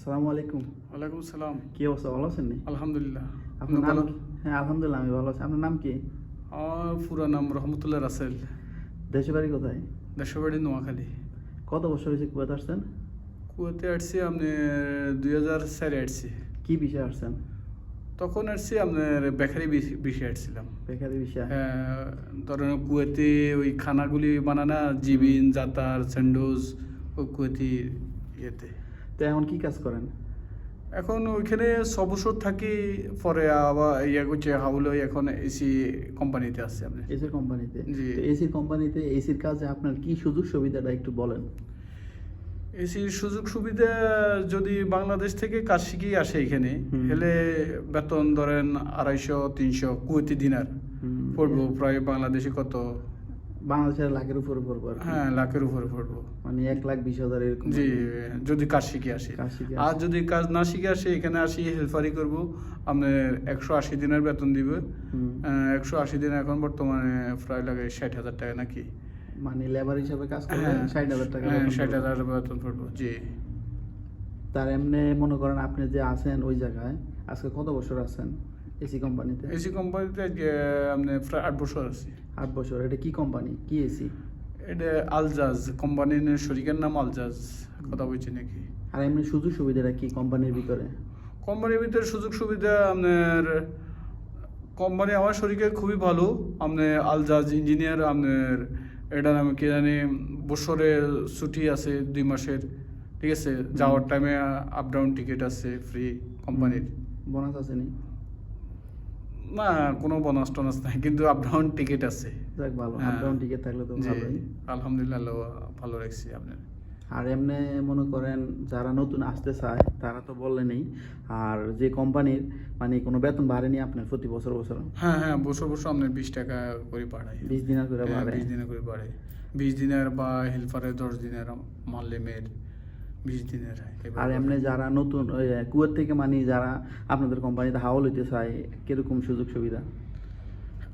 আসসালামু আলাইকুম। ওয়ালাইকুম সালাম। কি অবস্থা ভালো আছেন নি? আলহামদুলিল্লাহ। আপনার নাম হ্যাঁ আলহামদুলিল্লাহ আমি ভালো আছি। আপনার নাম কি? আমার পুরো নাম রহমতুল্লাহ রাসেল। দেশের বাড়ি কোথায়? দেশবাড়ি নোয়াখালী। কত বছর হয়েছে কুয়েত আসছেন? কুয়াতে আসছি আপনি দুই হাজার চারে আসছি। কি বিষয়ে আসছেন? তখন আসছি আপনার বেকারি বিষ- বিষয়ে আসছিলাম। বেকারি বিষয়? হ্যাঁ, ধরেন কুয়েতে ওই খানাগুলি বানানা জিবিন জাতার স্যান্ডোজ ও কুয়েতি ইয়েতে। তো এখন কি কাজ করেন? এখন ওইখানে ছ বছর থাকি পরে আবার ইয়ে করছে হাউলে এখন এসি কোম্পানিতে আসছে আপনি এসি কোম্পানিতে জি। এসি কোম্পানিতে এসির কাজে আপনার কি সুযোগ সুবিধাটা একটু বলেন? এসির সুযোগ সুবিধা যদি বাংলাদেশ থেকে কাজ শিখিয়ে আসে এখানে। হেলে বেতন ধরেন আড়াইশো তিনশো কুয়েতি দিনার। পড়ব প্রায় বাংলাদেশে কত? বাংলাদেশের লাখের উপরে পড়ব হ্যাঁ লাখের উপরে পড়ব। মানে এক লাখ বিশ হাজার এরকম। জি যদি কাজ শিখে আসে। আর যদি কাজ না শিখে আসে এখানে আসি হেল্পারি করব। আপনার একশো আশি দিনের বেতন দিবে। একশো আশি দিন এখন বর্তমানে প্রায় লাগে ষাট হাজার টাকা নাকি? মানে লেবার হিসাবে কাজ করলে হ্যাঁ ষাট হাজার টাকা হ্যাঁ ষাট হাজার বেতন পড়ব জি। তার এমনি মনে করেন আপনি যে আছেন ওই জায়গায় আজকে কত বছর আছেন? এসি কোম্পানিতে? এসি কোম্পানিতে আপনি প্রায় আট বছর আছি। আট বছর। এটা কি কোম্পানি? কি এসি? এটা আলজাজ। কোম্পানির শরিকের নাম আলজাজ। কথা বলছি নাকি? আর এমনি সুযোগ সুবিধাটা কি কোম্পানির ভিতরে? কোম্পানির ভিতরে সুযোগ সুবিধা আপনার কোম্পানি আমার শরীরে খুবই ভালো। আপনার আলজাজ ইঞ্জিনিয়ার আপনার এটা নামে কি জানি বছরে ছুটি আছে দুই মাসের। ঠিক আছে? যাওয়ার টাইমে আপ ডাউন টিকিট আছে ফ্রি কোম্পানির। বোনাস আছে নি? না কোনো বোনাস টোনাস নাই কিন্তু আপ ডাউন টিকিট আছে। যাক ভালো হ্যাঁ। আপডাউন টিকিট থাকলে তো ভালোই। আলহামদুলিল্লাহ ভালো রাখছি আপনার। আর এমনি মনে করেন যারা নতুন আসতে চায় তারা তো বললেনই আর যে কোম্পানির মানে কোনো বেতন বাড়েনি আপনার প্রতি বছর বছর? হ্যাঁ হ্যাঁ বছর বছর আপনার বিশ টাকা করে বাড়ায়। বিশ দিনের করে হ্যাঁ, বাড়ে। বিশ দিনের করে বাড়ে। বিশ দিনের বা হেল্পারের দশ দিনের মাল্লেমের বিশ দিনের আর এমনি যারা নতুন কুয়েত থেকে মানে যারা আপনাদের কোম্পানিতে হাওল হইতে চায় কীরকম সুযোগ সুবিধা?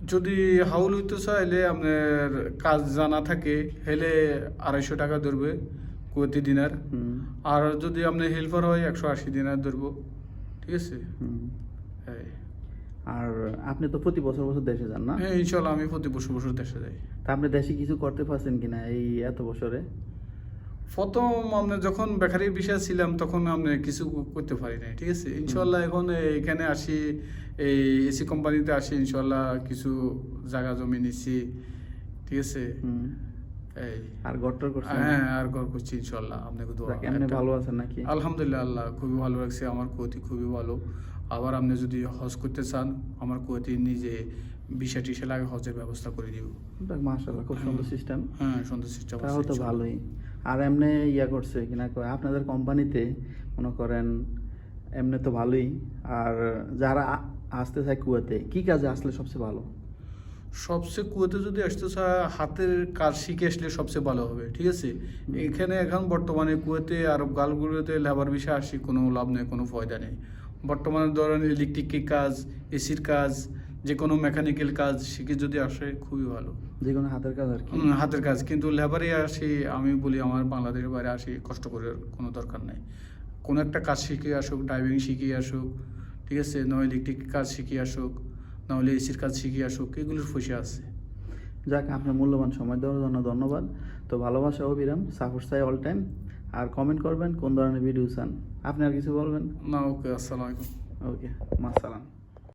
যদি হাউল হইতে চাইলে আপনার কাজ জানা থাকে হেলে আড়াইশো টাকা ধরবে কুয়েতি দিনার। আর যদি আপনি হেল্পার হয় একশো আশি দিনার ধরবো। ঠিক আছে? হুম। এই। আর আপনি তো প্রতি বছর বছর দেশে যান না? হ্যাঁ ইনশাল্লাহ আমি প্রতি বছর বছর দেশে যাই। তা আপনি দেশে কিছু করতে পারছেন কিনা এই এত বছরে? প্রথম আমরা যখন বেকারির বিষয়ে ছিলাম তখন আমরা কিছু করতে পারি নাই ঠিক আছে? ইনশাল্লাহ এখন এখানে আসি এই এসি কোম্পানিতে আসি ইনশাল্লাহ কিছু জায়গা জমি নিচ্ছি ঠিক আছে? এই। আর হ্যাঁ আর করছি ইনশাল্লাহ আপনাকে দোয়া ভালো আছেন নাকি? আলহামদুলিল্লাহ আল্লাহ খুবই ভালো লাগছে আমার কুয়াতি খুবই ভালো। আবার আপনি যদি হজ করতে চান আমার কুয়াতি নিজে বিষা টিসা লাগে হজের ব্যবস্থা করে দিব মাশাআল্লাহ খুব সুন্দর সিস্টেম হ্যাঁ সুন্দর সিস্টেম তাহলে তো ভালোই। আর এমনি ইয়া করছে কিনা আপনাদের কোম্পানিতে মনে করেন এমনি তো ভালোই। আর যারা আসতে চায় কুয়াতে কি কাজে আসলে সবচেয়ে ভালো? সবচেয়ে কুয়াতে যদি আসতে চায় হাতের কাজ শিখে আসলে সবচেয়ে ভালো হবে ঠিক আছে? এখানে এখন বর্তমানে কুয়াতে আর গালগুলোতে লেবার বিষয়ে আসি কোনো লাভ নেই কোনো ফয়দা নেই। বর্তমানে ধরেন ইলেকট্রিকের কাজ এসির কাজ যে কোনো মেকানিক্যাল কাজ শিখে যদি আসে খুবই ভালো। যে কোনো হাতের কাজ আর কি। হাতের কাজ। কিন্তু লেবারে আসি আমি বলি আমার বাংলাদেশের বাইরে আসি কষ্ট করে কোনো দরকার নাই। কোনো একটা কাজ শিখে আসুক ড্রাইভিং শিখিয়ে আসুক ঠিক আছে? নয় ইলেকট্রিক কাজ শিখিয়ে আসুক নাহলে এসির কাজ শিখিয়ে আসুক এগুলোর পয়সা আছে। যাক আপনার মূল্যবান সময় দেওয়ার জন্য ধন্যবাদ। তো ভালোবাসা অবিরাম সাপোর্ট চাই অল টাইম আর কমেন্ট করবেন কোন ধরনের ভিডিও চান? আপনি আর কিছু বলবেন? না ওকে আসসালামাইকুম ওকে মাসালাম।